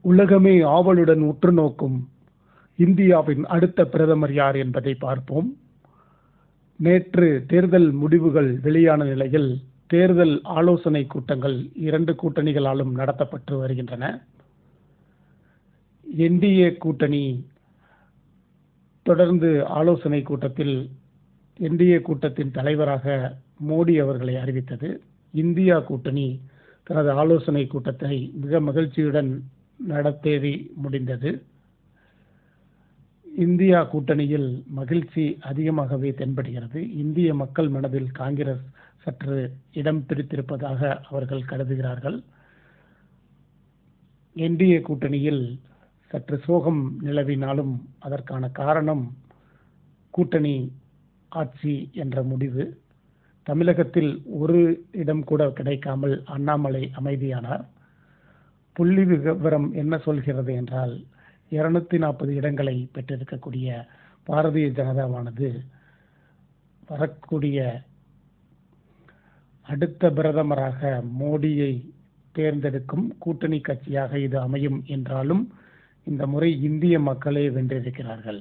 உலகமே ஆவலுடன் உற்று நோக்கும் இந்தியாவின் அடுத்த பிரதமர் யார் என்பதை பார்ப்போம். நேற்று தேர்தல் முடிவுகள் வெளியான நிலையில் தேர்தல் ஆலோசனை கூட்டங்கள் இரண்டு கூட்டணிகளாலும் நடத்தப்பட்டு வருகின்றன. என்டிஏ கூட்டணி தொடர்ந்து ஆலோசனை கூட்டத்தில் என்டிஏ கூட்டத்தின் தலைவராக மோடி அவர்களை அறிவித்தது. இந்தியா கூட்டணி தனது ஆலோசனை கூட்டத்தை மிக மகிழ்ச்சியுடன் நடத்தேறி முடிந்தது. இந்தியா கூட்டணியில் மகிழ்ச்சி அதிகமாகவே தென்படுகிறது. இந்திய மக்கள் மனதில் காங்கிரஸ் சற்று இடம் பிடித்திருப்பதாக அவர்கள் கருதுகிறார்கள். என்டிஏ கூட்டணியில் சற்று சோகம் நிலவினாலும் அதற்கான காரணம் கூட்டணி ஆட்சி என்ற முடிவு. தமிழகத்தில் ஒரு இடம் கூட கிடைக்காமல் அண்ணாமலை அமைதியானார். புள்ளி விவரம் என்ன சொல்கிறது என்றால் இருநூத்தி நாற்பது இடங்களை பெற்றிருக்கக்கூடிய பாரதிய ஜனதாவானது வரக்கூடிய அடுத்த பிரதமராக மோடியை தேர்ந்தெடுக்கும் கூட்டணி கட்சியாக இது அமையும் என்றாலும் இந்த முறை இந்திய மக்களே வென்றிருக்கிறார்கள்.